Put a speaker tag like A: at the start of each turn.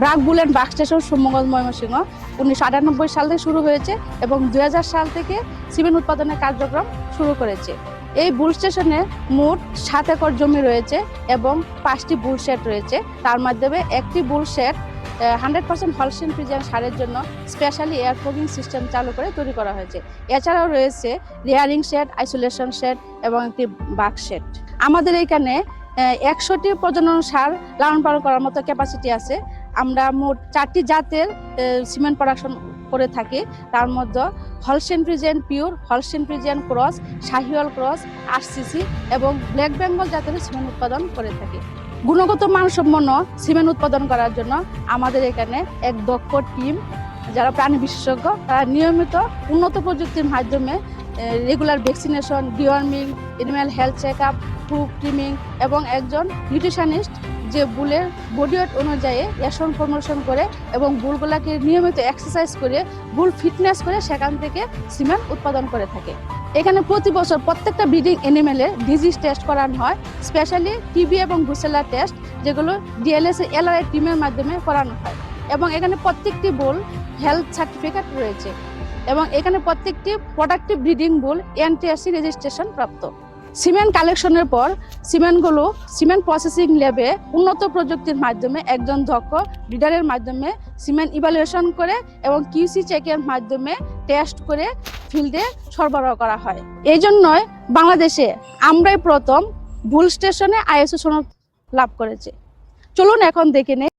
A: ব্রাক বুলেন বাক স্টেশন সুমঙ্গল ময়মনসিংহ। উনিশশো আটানব্বই সাল থেকে শুরু হয়েছে এবং দু হাজার সাল থেকে সিমেন্ট উৎপাদনের কার্যক্রম শুরু করেছে। এই বুল স্টেশনে মোট সাত একর জমি রয়েছে এবং পাঁচটি বুল শেড রয়েছে। তার মাধ্যমে একটি bull shed hundred percent Holstein Friesian সারের জন্য স্পেশালি এয়ার ফগিং সিস্টেম চালু করে তৈরি করা হয়েছে। এছাড়াও রয়েছে রেয়ারিং শেড আইসোলেশন শেড এবং একটি বাক শেড আমাদের এখানে একশোটি প্রজনন সার লালন পালন করার মতো ক্যাপাসিটি আছে। আমরা মোট চারটি জাতের সিমেন্ট প্রোডাকশন করে থাকি। তার মধ্যে Holstein Friesian pure Holstein Friesian cross, Sahiwal cross, RCC এবং ব্ল্যাক বেঙ্গল জাতের সিমেন্ট উৎপাদন করে থাকি। গুণগত মানসম্পন্ন সিমেন্ট উৎপাদন করার জন্য আমাদের এখানে এক দক্ষ টিম যারা প্রাণী বিশেষজ্ঞ, তারা নিয়মিত উন্নত প্রযুক্তির মাধ্যমে regular vaccination deworming animal health check up food trimming এবং একজন নিউট্রিশনিস্ট যে বুলের বডি ওয়েট অনুযায়ী রেশন প্রমোশন করে এবং বুলগুলাকে নিয়মিত এক্সারসাইজ করে বুল ফিটনেস করে সেখান থেকে সিমেন্ট উৎপাদন করে থাকে। এখানে প্রতি বছর প্রত্যেকটা ব্রিডিং এনিমেলের ডিজিজ টেস্ট করানো হয় স্পেশালি টিবি এবং ব্রুসেলা টেস্ট যেগুলো ডিএলএস এলআরআই টিমের মাধ্যমে করানো হয়। এবং এখানে প্রত্যেকটি বুল হেলথ সার্টিফিকেট রয়েছে। এবং এখানে প্রত্যেকটি productive breeding bull NTSC registration প্রাপ্ত। সিমেন্ট কালেকশনের পর সিমেন্টগুলো সিমেন্ট প্রসেসিং ল্যাবে উন্নত প্রযুক্তির মাধ্যমে একজন দক্ষ ব্রিডারের মাধ্যমে সিমেন্ট ইভালুয়েশন করে এবং কিউসি চেকের মাধ্যমে টেস্ট করে ফিল্ডে সরবরাহ করা হয়। এই জন্যই বাংলাদেশে আমরাই প্রথম ভুল স্টেশনে আইএসও সনদ লাভ করেছে। চলুন এখন দেখে নেই।